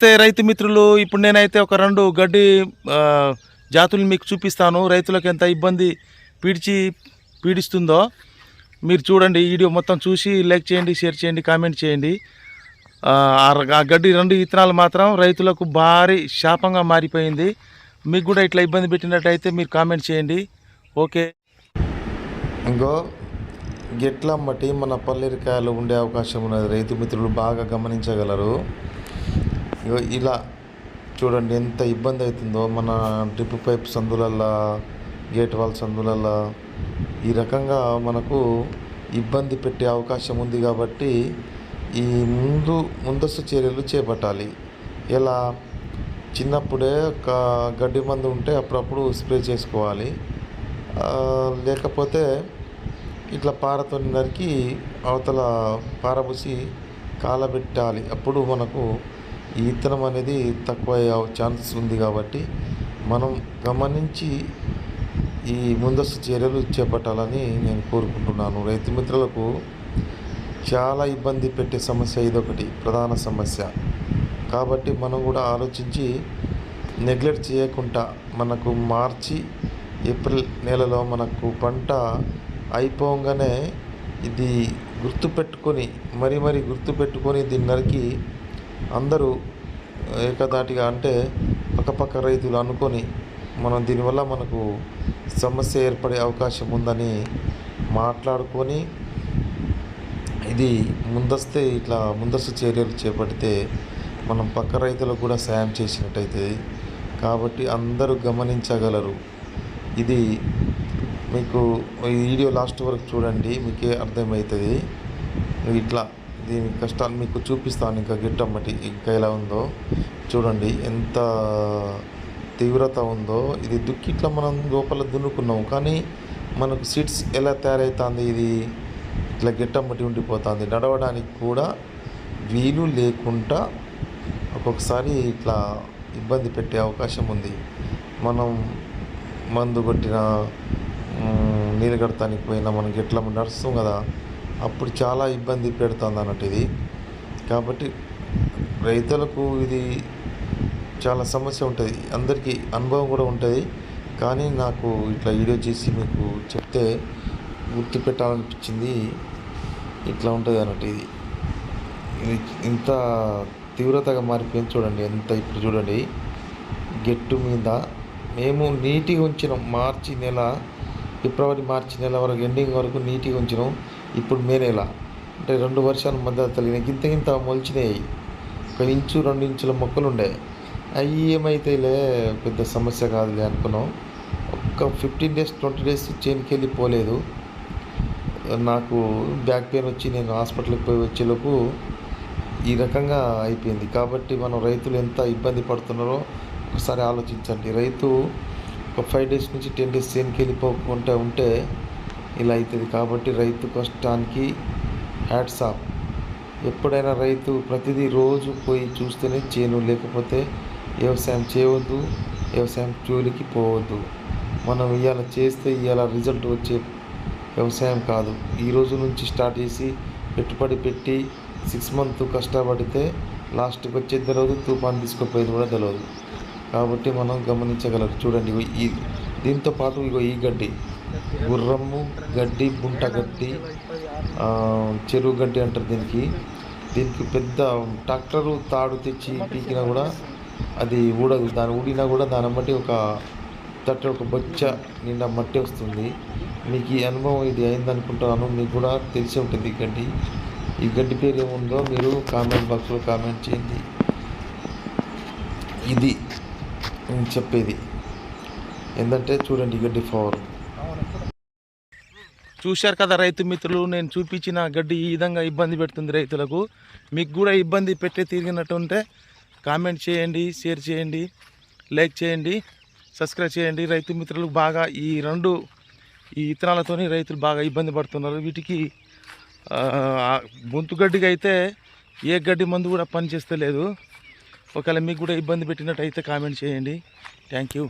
నమస్తే రైతు మిత్రులు ఇప్పుడు నేనైతే ఒక రెండు గడ్డి జాతులు మీకు చూపిస్తాను. రైతులకు ఎంత ఇబ్బంది పీడిచి పీడిస్తుందో మీరు చూడండి. వీడియో మొత్తం చూసి లైక్ చేయండి షేర్ చేయండి కామెంట్ చేయండి. ఆ, గడ్డి రెండు విత్తనాలు మాత్రం రైతులకు భారీ శాపంగా మారిపోయింది. మీకు కూడా ఇట్లా ఇబ్బంది పెట్టినట్టయితే మీరు కామెంట్ చేయండి. ఓకే. ఇంకో గిట్ల మట్టి మన పల్లెరికాయలు ఉండే అవకాశం ఉన్నది. రైతు మిత్రులు బాగా గమనించగలరు. ఇలా చూడండి ఎంత ఇబ్బంది అవుతుందో మన డ్రిప్ పైప్ సందులల్లా గేట్ వాల్ సందులల్లా ఈ రకంగా మనకు ఇబ్బంది పెట్టే అవకాశం ఉంది కాబట్టి ఈ ముందు ముందస్తు చర్యలు చేపట్టాలి. ఎలా? చిన్నప్పుడే ఒక గడ్డి మందు ఉంటే అప్పుడప్పుడు స్ప్రే చేసుకోవాలి. లేకపోతే ఇట్లా పారతో నరికి అవతల పారబోసి కాలబెట్టాలి. అప్పుడు మనకు ఈ విత్తనం అనేది తక్కువ అయ్యే ఛాన్సెస్ ఉంది కాబట్టి మనం గమనించి ఈ ముందస్తు చర్యలు చేపట్టాలని నేను కోరుకుంటున్నాను. రైతు మిత్రులకు చాలా ఇబ్బంది పెట్టే సమస్య ఇదొకటి ప్రధాన సమస్య. కాబట్టి మనం కూడా ఆలోచించి నెగ్లెక్ట్ చేయకుండా మనకు మార్చి ఏప్రిల్ నెలలో మనకు పంట అయిపోగానే ఇది గుర్తుపెట్టుకొని మరీ మరీ గుర్తుపెట్టుకొని దీన్ని నరికి అందరూ ఏకదాటిగా అంటే పక్కపక్క రైతులు అనుకొని మనం దీనివల్ల మనకు సమస్య ఏర్పడే అవకాశం ఉందని మాట్లాడుకొని ఇది ముందస్తే ఇట్లా ముందస్తు చర్యలు చేపడితే మనం పక్క రైతులకు కూడా సాయం చేసినట్టయితే కాబట్టి అందరూ గమనించగలరు. ఇది మీకు ఈ వీడియో లాస్ట్ వరకు చూడండి మీకే అర్థమవుతుంది. ఇట్లా దీని కష్టాలు మీకు చూపిస్తాను ఇంకా గిట్టమ్మటి ఇంకా ఎలా ఉందో. చూడండి ఎంత తీవ్రత ఉందో. ఇది దుక్కి ఇట్లా మనం లోపల దున్నుకున్నాం. కానీ మనకు సీట్స్ ఎలా తయారవుతుంది ఇది ఇట్లా గిట్టమ్మటి ఉండిపోతుంది. నడవడానికి కూడా వీలు లేకుండా ఒక్కొక్కసారి ఇట్లా ఇబ్బంది పెట్టే అవకాశం ఉంది. మనం మందు కొట్టిన నీళ్ళు కడతానికి పోయినా మనకి ఎట్లా నడుస్తాం కదా. అప్పుడు చాలా ఇబ్బంది పెడుతుంది అన్నట్టు ఇది. కాబట్టి రైతులకు ఇది చాలా సమస్య ఉంటుంది. అందరికీ అనుభవం కూడా ఉంటుంది. కానీ నాకు ఇట్లా వీడియో చేసి మీకు చెప్తే గుర్తు పెట్టాలనిపించింది ఇట్లా ఉంటుంది అన్నట్టు ఇది ఇంత తీవ్రతగా మారిపోయింది చూడండి. ఎంత ఇప్పుడు చూడండి. గెట్టు మీద మేము నీటిగా ఉంచినాం మార్చి నెల ఫిబ్రవరి మార్చి నెల వరకు ఎండింగ్ వరకు నీటిగా ఉంచినాం. ఇప్పుడు మే నెల. అంటే రెండు వర్షాల మధ్య తగిన గింత గింత మొలిచినాయి. ఒక ఇంచు రెండు ఇంచుల మొక్కలు ఉండే అవి ఏమైతేలే పెద్ద సమస్య కాదులే అనుకున్నాం. ఒక్క ఫిఫ్టీన్ డేస్ ట్వంటీ డేస్ చేనికి వెళ్ళి పోలేదు. నాకు బ్యాక్ పెయిన్ వచ్చి నేను హాస్పిటల్కి పోయి వచ్చేలోపు ఈ రకంగా అయిపోయింది. కాబట్టి మనం రైతులు ఎంత ఇబ్బంది పడుతున్నారో ఒకసారి ఆలోచించండి. రైతు ఒక ఫైవ్ డేస్ నుంచి టెన్ డేస్ చేనికి వెళ్ళిపోకుండా ఉంటే ఇలా అవుతుంది కాబట్టి రైతు కష్టానికి హ్యాట్స్ ఆఫ్. ఎప్పుడైనా రైతు ప్రతిదీ రోజు పోయి చూస్తేనే చేను లేకపోతే వ్యవసాయం చేయవద్దు వ్యవసాయం జోలికి పోవద్దు. మనం ఇవాళ చేస్తే ఇవాళ రిజల్ట్ వచ్చే వ్యవసాయం కాదు. ఈ రోజు నుంచి స్టార్ట్ చేసి పెట్టుబడి పెట్టి సిక్స్ మంత్ కష్టపడితే లాస్ట్కి వచ్చేది తెలియదు తుఫాన్ తీసుకుపోయేది కూడా తెలియదు కాబట్టి మనం గమనించగలరు. చూడండి ఈ దీంతో పాటు ఇగో ఈ గడ్డి. గుర్రము గడ్డి బుంట గడ్డి చెరువు గడ్డి అంటారు దీనికి. దీనికి పెద్ద ట్రాక్టరు తాడు తెచ్చి పీకినా కూడా అది ఊడదు. దాని ఊడినా కూడా దాన్ని బట్టి ఒక తట్ట ఒక బొచ్చ నిండా మట్టి వస్తుంది. మీకు ఈ అనుభవం ఇది అయిందనుకుంటున్నాను మీకు కూడా తెలిసి ఉంటుంది ఈ గడ్డి. ఈ గడ్డి పేరు ఏముందో మీరు కామెంట్ బాక్స్లో కామెంట్ చేయండి. ఇది నేను చెప్పేది. ఏంటంటే చూడండి గడ్డి పవర్. చూశారు కదా రైతు మిత్రులు నేను చూపించిన గడ్డి ఈ విధంగా ఇబ్బంది పెడుతుంది రైతులకు. మీకు కూడా ఇబ్బంది పెట్టే తిరిగినట్టు ఉంటే కామెంట్ చేయండి షేర్ చేయండి లైక్ చేయండి సబ్స్క్రైబ్ చేయండి. రైతు మిత్రులు బాగా ఈ రెండు ఈ విత్తనాలతోని రైతులు బాగా ఇబ్బంది పడుతున్నారు. వీటికి ఆ, బొంతు గడ్డికి అయితే ఏ గడ్డి మందు కూడా పనిచేస్తలేదు. ఒకవేళ మీకు కూడా ఇబ్బంది పెట్టినట్టయితే కామెంట్ చేయండి. Thank you.